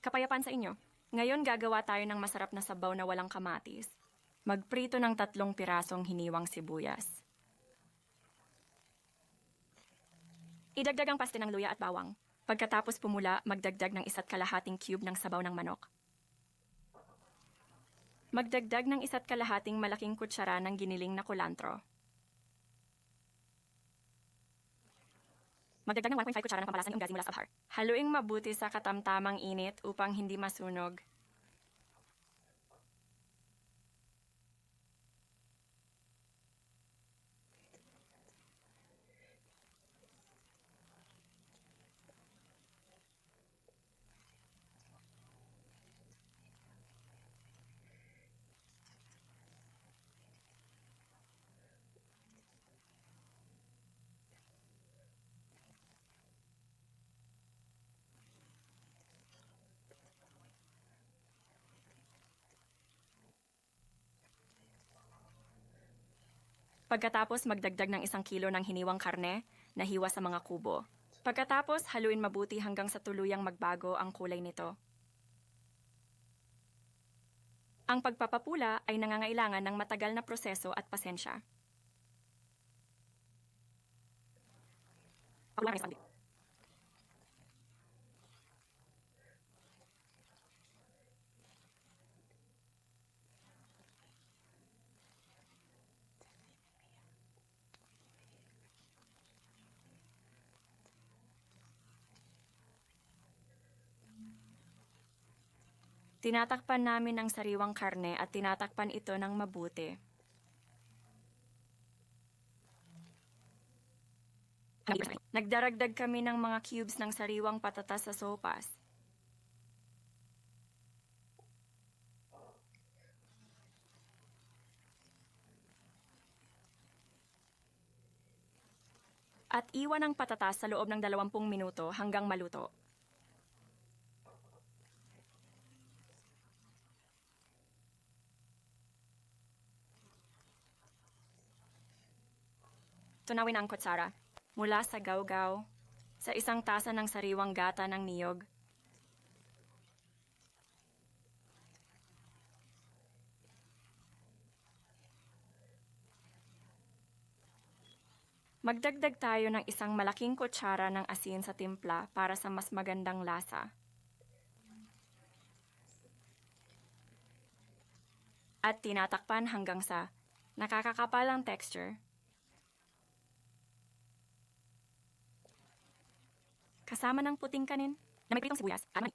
Kapayapaan sa inyo. Ngayon gagawa tayo ng masarap na sabaw na walang kamatis. Magprito ng tatlong pirasong hiniwang sibuyas. Idagdag ang paste ng luya at bawang. Pagkatapos pumula, magdagdag ng isa't kalahating cube ng sabaw ng manok. Magdagdag ng isa't kalahating malaking kutsara ng giniling na kulantro. Magdagdag ng 1.5 kutsara ng pampalasan ng gazi mula sa abhar. Haluing mabuti sa katamtamang init upang hindi masunog. Pagkatapos magdagdag ng isang kilo ng hiniwang karne na hiwa sa mga kubo. Pagkatapos haluin mabuti hanggang sa tuluyang magbago ang kulay nito. Ang pagpapapula ay nangangailangan ng matagal na proseso at pasensya. Ng Tinatakpan namin ang sariwang karne at tinatakpan ito ng mabuti. Nagdaragdag kami ng mga cubes ng sariwang patatas sa sopas. At iwan ang patatas sa loob ng 20 minuto hanggang maluto. Tunawin ang kutsara mula sa gawgaw sa isang tasa ng sariwang gata ng niyog. Magdagdag tayo ng isang malaking kutsara ng asin sa timpla para sa mas magandang lasa. At tinatakpan hanggang sa nakakakapal ang texture kasama ng puting kanin na may pritong sibuyas at may